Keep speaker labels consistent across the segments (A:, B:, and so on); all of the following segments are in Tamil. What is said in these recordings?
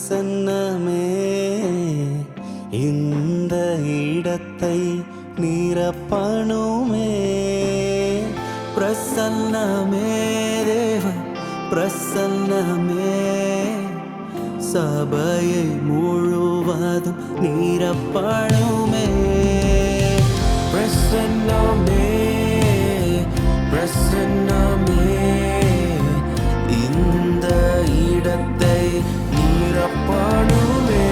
A: பிரசன்னமே. இந்த இடத்தை நிரப்பணுமே.
B: பிரசன்னமே தேவ பிரசன்னமே. சபையை முழுவதும் நிரப்பணுமே.
A: பிரசன்னமே பிரசன்னமே. அந்த இடத்தை நீரப்பாடுமே.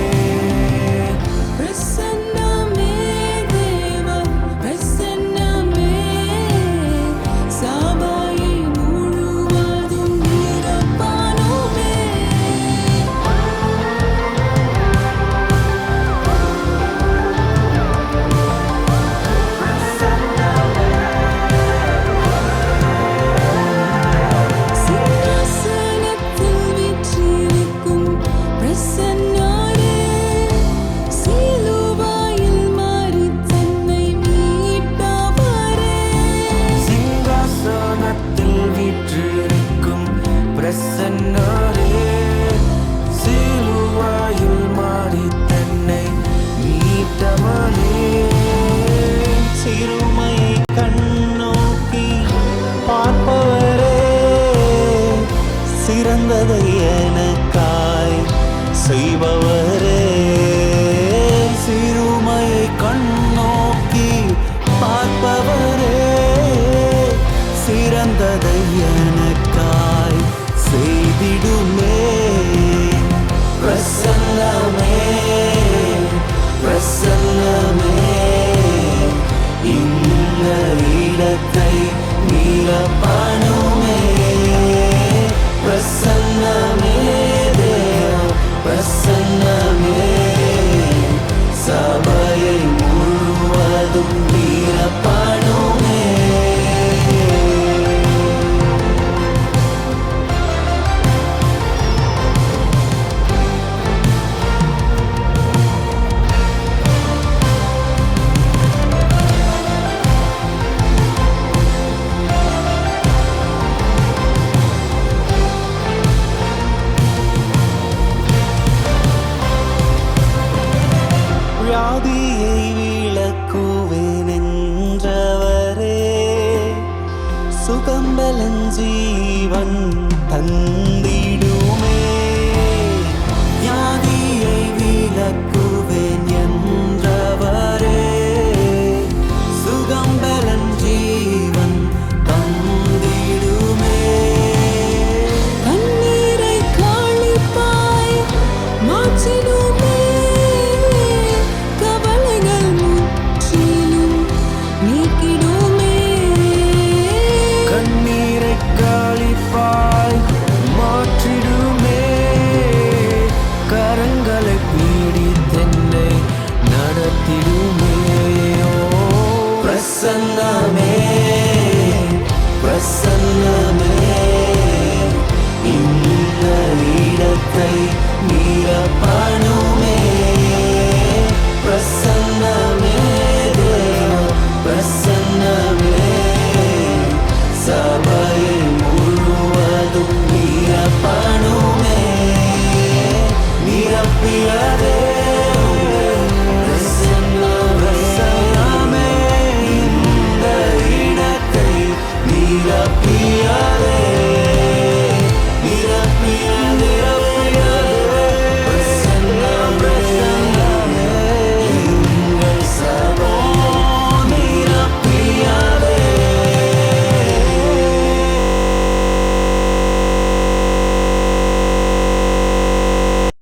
A: வந்ததை vân thần பிரசன்னமே பிரசன்னமே. இந்த இடத்தை நீரப்பணுமே பிரசன்னமே தேவா பிரசன்னமே. சப